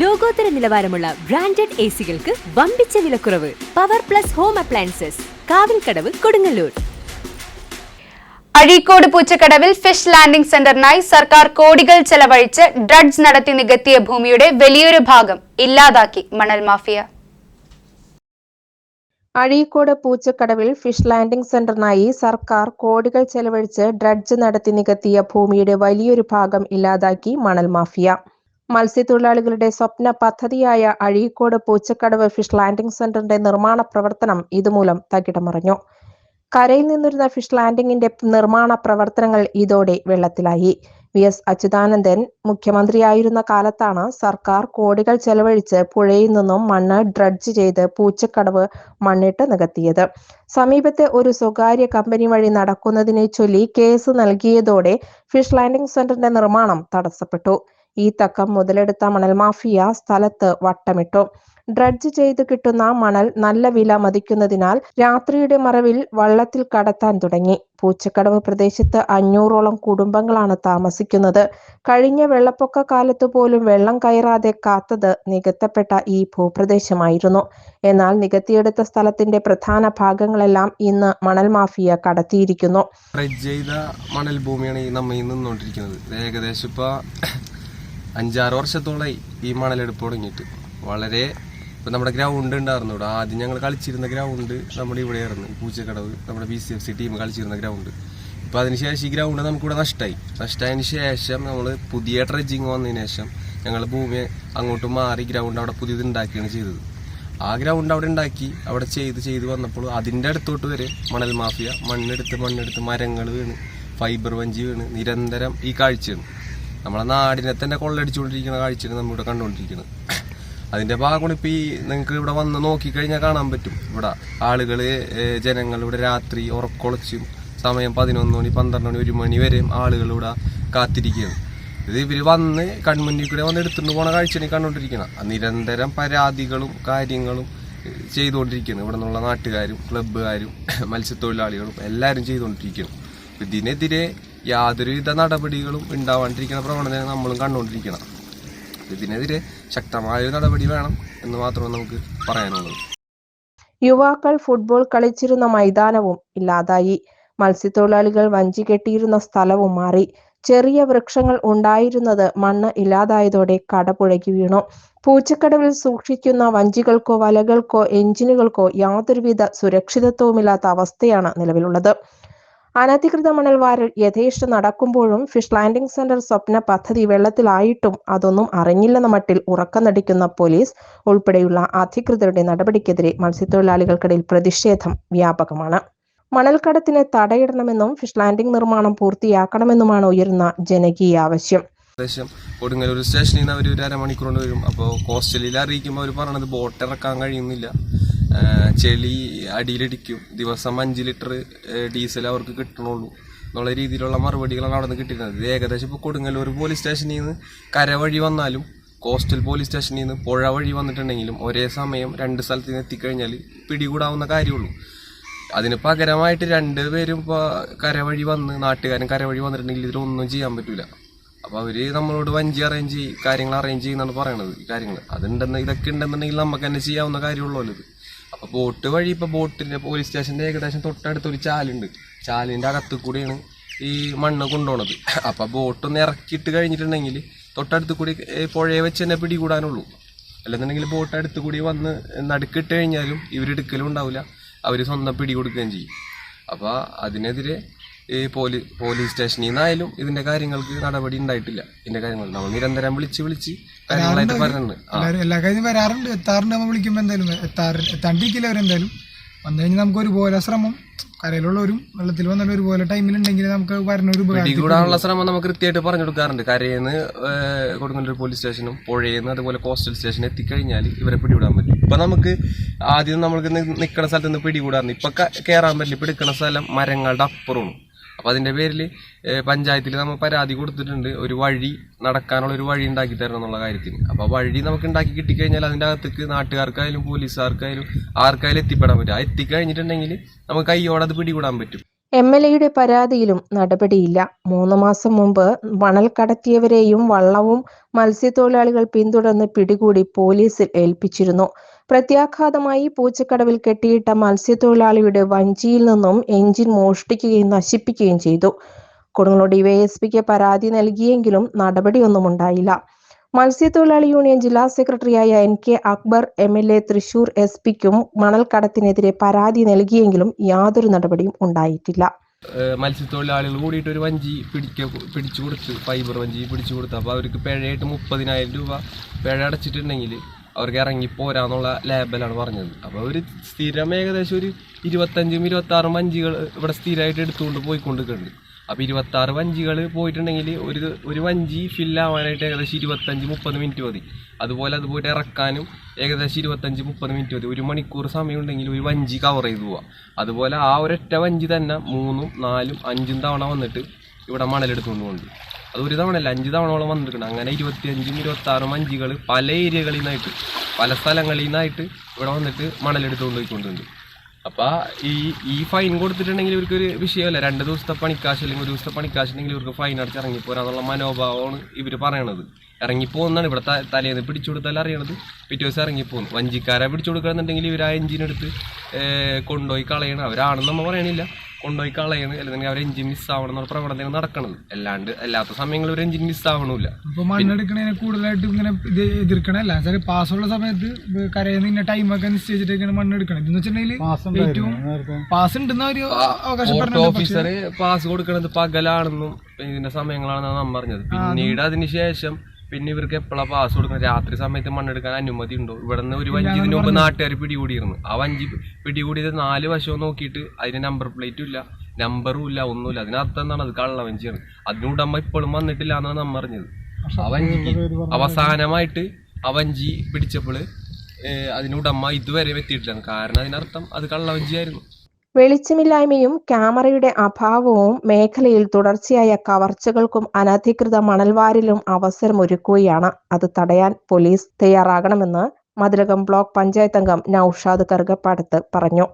ലോകോത്തര നിലവാരമുള്ള branded A സികൾക്ക് വമ്പിച്ച വിലക്കുറവ്. Power plus home appliances Kavilkadavu Kodungallur. Azhikode പൂച്ചക്കടവിൽ fish landing സെന്ററിനായി സർക്കാർ കോടികൾ ചെലവഴിച്ച് ഡ്രഡ്ജ് നടത്തി നികത്തിയ ഭൂമിയുടെ വലിയൊരു ഭാഗം ഇല്ലാതാക്കി മണൽ മാഫിയ. അഴീക്കോട് പൂച്ചക്കടവിൽ ഫിഷ് ലാൻഡിംഗ് സെന്ററിനായി സർക്കാർ കോടികൾ ചെലവഴിച്ച് ഡ്രഡ്ജ് നടത്തി നികത്തിയ ഭൂമിയുടെ വലിയൊരു ഭാഗം ഇല്ലാതാക്കി മണൽ മാഫിയ. മത്സ്യത്തൊഴിലാളികളുടെ സ്വപ്ന പദ്ധതിയായ അഴീക്കോട് പൂച്ചക്കടവ് ഫിഷ് ലാൻഡിംഗ് സെന്ററിന്റെ നിർമ്മാണ പ്രവർത്തനം ഇതുമൂലം തകിടമറിഞ്ഞു. കരയിൽ നിന്നിരുന്ന ഫിഷ് ലാൻഡിംഗിന്റെ നിർമ്മാണ പ്രവർത്തനങ്ങൾ ഇതോടെ വെള്ളത്തിലായി. വി. എസ്. അച്യുതാനന്ദൻ മുഖ്യമന്ത്രിയായിരുന്ന കാലത്താണ് സർക്കാർ കോടികൾ ചെലവഴിച്ച് പുഴയിൽ നിന്നും മണ്ണ് ഡ്രഡ്ജ് ചെയ്ത് പൂച്ചക്കടവ് മണ്ണിട്ട് നികത്തിയത്. സമീപത്തെ ഒരു സ്വകാര്യ കമ്പനി വഴി നടക്കുന്നതിനെ ചൊല്ലി കേസ് നൽകിയതോടെ ഫിഷ് ലാൻഡിംഗ് സെന്ററിന്റെ നിർമ്മാണം തടസ്സപ്പെട്ടു. ഈ തക്കം മുതലെടുത്ത മണൽ മാഫിയ സ്ഥലത്ത് വട്ടമിട്ടു. ഡ്രഡ്ജ് ചെയ്ത് കിട്ടുന്ന മണൽ നല്ല വില മതിക്കുന്നതിനാൽ രാത്രിയുടെ മറവിൽ വള്ളത്തിൽ കടത്താൻ തുടങ്ങി. പൂച്ചക്കടവ് പ്രദേശത്ത് അഞ്ഞൂറോളം കുടുംബങ്ങളാണ് താമസിക്കുന്നത്. കഴിഞ്ഞ വെള്ളപ്പൊക്ക കാലത്ത് പോലും വെള്ളം കയറാതെ കാത്തത് നികത്തപ്പെട്ട ഈ ഭൂപ്രദേശമായിരുന്നു. എന്നാൽ നികത്തിയെടുത്ത സ്ഥലത്തിന്റെ പ്രധാന ഭാഗങ്ങളെല്ലാം ഇന്ന് മണൽ മാഫിയ കടത്തിയിരിക്കുന്നു. മണൽ ഭൂമിയാണ് ഈ നമ്മ ഏകദേശം ഇപ്പൊ അഞ്ചാറ് വർഷത്തോളമായി ഈ മണലെടുപ്പ് തുടങ്ങിയിട്ട്. വളരെ ഇപ്പം നമ്മുടെ ഗ്രൗണ്ട് ഉണ്ടായിരുന്നു ഇവിടെ. ആദ്യം ഞങ്ങൾ കളിച്ചിരുന്ന ഗ്രൗണ്ട് നമ്മുടെ ഇവിടെ ആയിരുന്നു പൂച്ചക്കടവ് നമ്മുടെ B C F C team കളിച്ചിരുന്ന ഗ്രൗണ്ട്. ഇപ്പം അതിനുശേഷം ഈ ഗ്രൗണ്ട് നമുക്കിവിടെ നഷ്ടമായി നഷ്ടമായതിന് ശേഷം നമ്മൾ പുതിയ ഡ്രഡ്ജിങ് വന്നതിന് ശേഷം ഞങ്ങൾ ഭൂമി അങ്ങോട്ട് മാറി ഗ്രൗണ്ട് അവിടെ പുതിയത് ഉണ്ടാക്കുകയാണ് ചെയ്തത്. ആ ഗ്രൗണ്ട് അവിടെ ഉണ്ടാക്കി അവിടെ ചെയ്ത് ചെയ്ത് വന്നപ്പോൾ അതിന്റെ അടുത്തോട്ട് വരെ മണൽ മാഫിയ മണ്ണെടുത്ത് മണ്ണെടുത്ത് മരങ്ങൾ വീണ് ഫൈബർ വഞ്ചി വീണ് നിരന്തരം ഈ കാഴ്ചയാണ്. നമ്മളെ നാടിനെ തന്നെ കൊള്ളടിച്ചുകൊണ്ടിരിക്കുന്ന കാഴ്ചയാണ് നമ്മളിവിടെ കണ്ടുകൊണ്ടിരിക്കുന്നത്. അതിന്റെ ഭാഗമാണ് ഇപ്പൊ ഈ നിങ്ങൾക്ക് ഇവിടെ വന്ന് നോക്കിക്കഴിഞ്ഞാൽ കാണാൻ പറ്റും. ഇവിടെ ആളുകൾ ജനങ്ങൾ ഇവിടെ രാത്രി ഉറക്കൊളച്ചും സമയം പതിനൊന്ന് മണി പന്ത്രണ്ട് മണി ഒരു മണി വരെയും ആളുകൾ ഇവിടെ കാത്തിരിക്കുകയാണ്. ഇത് ഇവർ വന്ന് കൺമുന്നിൽ കൂടെ വന്ന് എടുത്തുകൊണ്ട് പോണ കാഴ്ചയാണ് കണ്ടുകൊണ്ടിരിക്കണം നിരന്തരം പരാതികളും കാര്യങ്ങളും ചെയ്തുകൊണ്ടിരിക്കുകയാണ്. ഇവിടെ നിന്നുള്ള നാട്ടുകാരും ക്ലബ്ബുകാരും മത്സ്യത്തൊഴിലാളികളും എല്ലാവരും ചെയ്തുകൊണ്ടിരിക്കുകയാണ്. ഇതിനെതിരെ യാതൊരുവിധ നടപടികളും ഉണ്ടാവാണ്ടിരിക്കുന്ന പ്രവണത നമ്മളും കണ്ടുകൊണ്ടിരിക്കണം. ഇതിനെതിരെ ശക്തമായ ഒരു നടപടി വേണം എന്ന് മാത്രമേ നമുക്ക് പറയാനുള്ളൂ. യുവാക്കൾ ഫുട്ബോൾ കളിച്ചിരുന്ന മൈതാനവും ഇല്ലാതായി. മത്സ്യത്തൊഴിലാളികൾ വഞ്ചി കെട്ടിയിരുന്ന സ്ഥലവും മാറി. ചെറിയ വൃക്ഷങ്ങൾ ഉണ്ടായിരുന്നത് മണ്ണ് ഇല്ലാതായതോടെ കടപുഴകി വീണു. പൂച്ചക്കടവിൽ സൂക്ഷിക്കുന്ന വഞ്ചികൾക്കോ വലകൾക്കോ എഞ്ചിനുകൾക്കോ യാതൊരുവിധ സുരക്ഷിതത്വവുമില്ലാത്ത അവസ്ഥയാണ് നിലവിലുള്ളത്. അനധികൃത മണൽ വാരൽ യഥേഷ്ടം നടക്കുമ്പോഴും ഫിഷ് ലാൻഡിംഗ് സെന്റർ സ്വപ്ന പദ്ധതി വെള്ളത്തിലായിട്ടും അതൊന്നും അറിഞ്ഞില്ലെന്ന മട്ടിൽ ഉറക്കം നടിക്കുന്ന പോലീസ് ഉൾപ്പെടെയുള്ള അധികൃതരുടെ നടപടിക്കെതിരെ മത്സ്യത്തൊഴിലാളികൾക്കിടയിൽ പ്രതിഷേധം വ്യാപകമാണ്. മണൽക്കടത്തിന് തടയിടണമെന്നും ഫിഷ് ലാൻഡിംഗ് നിർമ്മാണം പൂർത്തിയാക്കണമെന്നുമാണ് ഉയരുന്ന ജനകീയ ആവശ്യം. ഏകദേശം കൊടുങ്ങല്ലൂർ സ്റ്റേഷനിൽ നിന്ന് അവർ ഒരു അരമണിക്കൂർ കൊണ്ട് വരും. അപ്പോൾ കോസ്റ്റലിൽ അറിയിക്കുമ്പോൾ അവർ പറയണത് ബോട്ട് ഇറക്കാൻ കഴിയുന്നില്ല. ചെളി അടിയിലിടിക്കും. ദിവസം അഞ്ച് ലിറ്റർ ഡീസൽ അവർക്ക് കിട്ടണുള്ളൂ. എന്നുള്ള രീതിയിലുള്ള മറുപടികളാണ് അവിടെ നിന്ന് കിട്ടിയിരുന്നത്. ഇത് ഏകദേശം ഇപ്പോൾ കൊടുങ്ങല്ലൂർ പോലീസ് സ്റ്റേഷനിൽ നിന്ന് കര വഴി വന്നാലും കോസ്റ്റൽ പോലീസ് സ്റ്റേഷനിൽ നിന്ന് പുഴ വഴി വന്നിട്ടുണ്ടെങ്കിലും ഒരേ സമയം രണ്ട് സ്ഥലത്ത് നിന്ന് എത്തിക്കഴിഞ്ഞാൽ പിടികൂടാവുന്ന കാര്യമുള്ളൂ. അതിന് പകരമായിട്ട് രണ്ട് പേരും ഇപ്പോൾ കരവഴി വന്ന് നാട്ടുകാരൻ കരവഴി വന്നിട്ടുണ്ടെങ്കിൽ ഇതിലൊന്നും ചെയ്യാൻ പറ്റില്ല അപ്പോൾ അവർ നമ്മളോട് വഞ്ചി അറേഞ്ച് ചെയ്യും കാര്യങ്ങൾ അറേഞ്ച് ചെയ്യുന്നതാണ് പറയണത് ഈ കാര്യങ്ങൾ അതുണ്ടെന്ന് ഇതൊക്കെ ഉണ്ടെന്നുണ്ടെങ്കിൽ നമുക്ക് തന്നെ ചെയ്യാവുന്ന കാര്യമുള്ളൂ ഇത്. അപ്പൊ ബോട്ട് വഴി ഇപ്പൊ ബോട്ടിന്റെ പോലീസ് സ്റ്റേഷന്റെ ഏകദേശം തൊട്ടടുത്ത് ഒരു ചാലുണ്ട്. ചാലിന്റെ അകത്ത് കൂടിയാണ് ഈ മണ്ണ് കൊണ്ടുപോണത്. അപ്പൊ ബോട്ട് ഒന്ന് ഇറക്കിയിട്ട് കഴിഞ്ഞിട്ടുണ്ടെങ്കിൽ തൊട്ടടുത്ത് കൂടി പുഴയെ വെച്ച് തന്നെ പിടികൂടാനുള്ളൂ. അല്ലെന്നുണ്ടെങ്കിൽ ബോട്ട് അടുത്ത് കൂടി വന്ന് നടുക്കിട്ട് കഴിഞ്ഞാലും ഇവരെടുക്കലും ഉണ്ടാവില്ല. അവർ സ്വന്തം പിടി കൊടുക്കുകയും ചെയ്യും. അപ്പോൾ അതിനെതിരെ ഈ പോലീ പോലീസ് സ്റ്റേഷനിൽ നിന്നായാലും ഇതിന്റെ കാര്യങ്ങൾക്ക് നടപടി ഉണ്ടായിട്ടില്ല. ഇതിന്റെ കാര്യങ്ങൾ നമ്മൾ നിരന്തരം വിളിച്ച് വിളിച്ച് കാര്യങ്ങളായിട്ട് പറയുന്നുണ്ട്. എല്ലാ കാര്യം വരാറുണ്ട്. എത്താറുണ്ട് നമ്മൾ വിളിക്കുമ്പോൾ എന്തായാലും. എത്താറ് എത്താണ്ടിരിക്കില്ല അവരെന്തായാലും വന്നു കഴിഞ്ഞാൽ നമുക്ക് ഒരുപോലെ ശ്രമം കരയിലുള്ളവരും വെള്ളത്തിൽ വന്നാലും ഒരുപോലെ ടൈമിലുണ്ടെങ്കിൽ നമുക്ക് വരണ ഒരു ഉപകാരം പിടികൂടാനുള്ള ശ്രമം നമുക്ക് കൃത്യമായിട്ട് പറഞ്ഞു കൊടുക്കാറുണ്ട്. കരയെന്ന് കൊടുങ്ങല്ലൂർ പോലീസ് സ്റ്റേഷനും പുഴയെന്ന് അതുപോലെ കോസ്റ്റൽ സ്റ്റേഷനും എത്തിക്കഴിഞ്ഞാൽ ഇവരെ പിടികൂടാൻ പറ്റും. ഇപ്പൊ നമുക്ക് ആദ്യം നമ്മൾക്ക് നിൽക്കുന്ന സ്ഥലത്ത് നിന്ന് പിടികൂടാറുണ്ട്. ഇപ്പൊ കയറാൻ പറ്റില്ല. ഇപ്പൊ എടുക്കുന്ന സ്ഥലം മരങ്ങളുടെ അപ്പുറമാണ്. അപ്പൊ അതിന്റെ പേരിൽ പഞ്ചായത്തിൽ നമ്മൾ പരാതി കൊടുത്തിട്ടുണ്ട്. ഒരു വഴി നടക്കാനുള്ള ഒരു വഴി ഉണ്ടാക്കി തരണം എന്നുള്ള കാര്യത്തിന്. അപ്പോൾ വഴി നമുക്ക് ഉണ്ടാക്കി കിട്ടിക്കഴിഞ്ഞാൽ അതിന്റെ അകത്തേക്ക് നാട്ടുകാർക്കായാലും പോലീസുകാർക്കായാലും ആർക്കായാലും എത്തിപ്പെടാൻ പറ്റും. ആ എത്തിക്കഴിഞ്ഞിട്ടുണ്ടെങ്കിൽ നമുക്ക് കയ്യോടെ അത് പിടികൂടാൻ പറ്റും. എം എൽ എയുടെ പരാതിയിലും നടപടിയില്ല. മൂന്ന് മാസം മുമ്പ് മണൽ കടത്തിയവരെയും വള്ളവും മത്സ്യത്തൊഴിലാളികൾ പിന്തുടർന്ന് പിടികൂടി പോലീസിൽ ഏൽപ്പിച്ചിരുന്നു. പ്രത്യാഘാതമായി പൂച്ചക്കടവിൽ കെട്ടിയിട്ട മത്സ്യത്തൊഴിലാളിയുടെ വഞ്ചിയിൽ നിന്നും എഞ്ചിൻ മോഷ്ടിക്കുകയും നശിപ്പിക്കുകയും ചെയ്തു. കൊടുങ്ങല്ലൂർ ഡിവൈഎസ്പിക്ക് പരാതി നൽകിയെങ്കിലും നടപടിയൊന്നും ഉണ്ടായില്ല മത്സ്യത്തൊഴിലാളി യൂണിയൻ ജില്ലാ സെക്രട്ടറിയായ N K Akbar M L A Thrissur S പിക്കും മണൽക്കടത്തിനെതിരെ പരാതി നൽകിയെങ്കിലും യാതൊരു നടപടിയും ഉണ്ടായിട്ടില്ല. മത്സ്യത്തൊഴിലാളികൾ കൂടിയിട്ട് ഒരു വഞ്ചി പിടിക്ക പിടിച്ചു കൊടുത്ത് ഫൈബർ വഞ്ചി പിടിച്ചു കൊടുത്ത്. അപ്പോൾ അവർക്ക് പിഴയായിട്ട് മുപ്പതിനായിരം രൂപ പിഴ അടച്ചിട്ടുണ്ടെങ്കിൽ അവർക്ക് ഇറങ്ങി പോരാന്നുള്ള ലേബലാണ് പറഞ്ഞത്. അപ്പോൾ ഒരു സ്ഥിരം ഏകദേശം ഒരു ഇരുപത്തഞ്ചും ഇരുപത്താറും വഞ്ചികൾ ഇവിടെ സ്ഥിരമായിട്ട് എടുത്തുകൊണ്ട് പോയിക്കൊണ്ടിരിക്കുന്നുണ്ട്. അപ്പോൾ ഇരുപത്താറ് വഞ്ചികൾ പോയിട്ടുണ്ടെങ്കിൽ ഒരു ഒരു വഞ്ചി ഫില്ലാവാനായിട്ട് ഏകദേശം ഇരുപത്തഞ്ച് മുപ്പത് മിനിറ്റ് മതി. അതുപോലെ അത് പോയിട്ട് ഇറക്കാനും ഏകദേശം ഇരുപത്തഞ്ച് മുപ്പത് മിനിറ്റ് മതി. ഒരു മണിക്കൂർ സമയം ഉണ്ടെങ്കിൽ ഒരു വഞ്ചി കവർ ചെയ്ത് പോവാം. അതുപോലെ ആ ഒരൊറ്റ വഞ്ചി തന്നെ മൂന്നും നാലും അഞ്ചും തവണ വന്നിട്ട് ഇവിടെ മണലെടുത്തുകൊണ്ട് പോകുന്നുണ്ട് അത് ഒരു തവണ അല്ല അഞ്ച് തവണയോളം വന്നിട്ടുണ്ട് അങ്ങനെ ഇരുപത്തിയഞ്ചും ഇരുപത്താറും മഞ്ചികൾ പല ഏരിയകളിൽ നിന്നായിട്ട് പല സ്ഥലങ്ങളിൽ നിന്നായിട്ട് ഇവിടെ വന്നിട്ട് മണലെടുത്തുകൊണ്ട് പോയിക്കൊണ്ടുണ്ട് അപ്പോൾ ഈ ഈ ഫൈൻ കൊടുത്തിട്ടുണ്ടെങ്കിൽ ഇവർക്കൊരു വിഷയമല്ല. രണ്ട് ദിവസത്തെ പണിക്കാശ് അല്ലെങ്കിൽ ഒരു ദിവസത്തെ പണിക്കാശ് ഉണ്ടെങ്കിൽ ഇവർക്ക് ഫൈൻ അടച്ച് ഇറങ്ങിപ്പോരാന്നുള്ള മനോഭാവമാണ് ഇവർ പറയണത്. ഇറങ്ങിപ്പോകുന്നതാണ് ഇവിടെ തലേന്ന് പിടിച്ചു കൊടുത്താൽ അറിയണത് പിറ്റേ ദിവസം ഇറങ്ങിപ്പോകുന്നു. വഞ്ചിക്കാരെ പിടിച്ചു കൊടുക്കണമെന്നുണ്ടെങ്കിൽ ഇവർ ആ എഞ്ചിനെടുത്ത് കൊണ്ടുപോയി കളയണം. അവരാണെന്ന് നമ്മൾ പറയണില്ല. കൊണ്ടുപോയി കളയുന്നത് അല്ലെങ്കിൽ അവർ എഞ്ചിൻ മിസ്സാവണം എന്നുള്ള പ്രവണതയാണ് നടക്കണത്. അല്ലാണ്ട് അല്ലാത്ത സമയങ്ങളിൽ ഒരു എഞ്ചിൻ മിസ്സാവണമില്ല അപ്പോൾ മണ്ണെടുക്കണതിനെ കൂടുതലായിട്ട് ഇങ്ങനെ ഇത് എതിർക്കണല്ല പാസ് ഉള്ള സമയത്ത് കരയിൽ നിന്ന് ഒക്കെ ടൈമൊക്കെ നിശ്ചയിച്ചിട്ടൊക്കെയാണ് മണ്ണെടുക്കണം എന്ന് വെച്ചിട്ടുണ്ടെങ്കിൽ ഏറ്റവും പാസ് ഉണ്ടെന്ന ഒരു അവകാശം ഓഫീസറ് പാസ് കൊടുക്കണത് പകലാണെന്നും ഇതിന്റെ സമയങ്ങളാണെന്നാണ് നാം പറഞ്ഞത്. പിന്നീട് അതിന് ശേഷം പിന്നെ ഇവർക്ക് എപ്പോഴാ പാസ് കൊടുക്കുന്നത്? രാത്രി സമയത്ത് മണ്ണെടുക്കാൻ അനുമതി ഉണ്ടോ? ഇവിടെ നിന്ന് ഒരു വഞ്ചി ഇതിനു മുമ്പ് നാട്ടുകാർ പിടികൂടിയിരുന്നു. ആ വഞ്ചി പിടികൂടിയത് നാല് വശവും നോക്കിയിട്ട് അതിന് നമ്പർ പ്ലേറ്റും ഇല്ല. നമ്പറും ഇല്ല ഒന്നുമില്ല അതിനർത്ഥം എന്താണ്? അത് കള്ള വഞ്ചിയാണ്. അതിനുടമ ഇപ്പോഴും വന്നിട്ടില്ല എന്നാണ് നമ്മൾ അറിഞ്ഞത്. ആ വഞ്ചിക്ക് അവസാനമായിട്ട് ആ വഞ്ചി പിടിച്ചപ്പോൾ അതിനുടമ ഇതുവരെ എത്തിയിട്ടില്ല. കാരണം അതിനർത്ഥം അത് കള്ളവഞ്ചിയായിരുന്നു വെളിച്ചമില്ലായ്മയും ക്യാമറയുടെ അഭാവവും മേഖലയിൽ തുടർച്ചയായ കവർച്ചകൾക്കും അനധികൃത മണൽവാരിലും അവസരമൊരുക്കുകയാണ്. അത് തടയാൻ പോലീസ് തയ്യാറാകണമെന്ന് മതിലകം ബ്ലോക്ക് പഞ്ചായത്ത് അംഗം നൌഷാദ് കറുകപ്പാടത്ത് പറഞ്ഞു.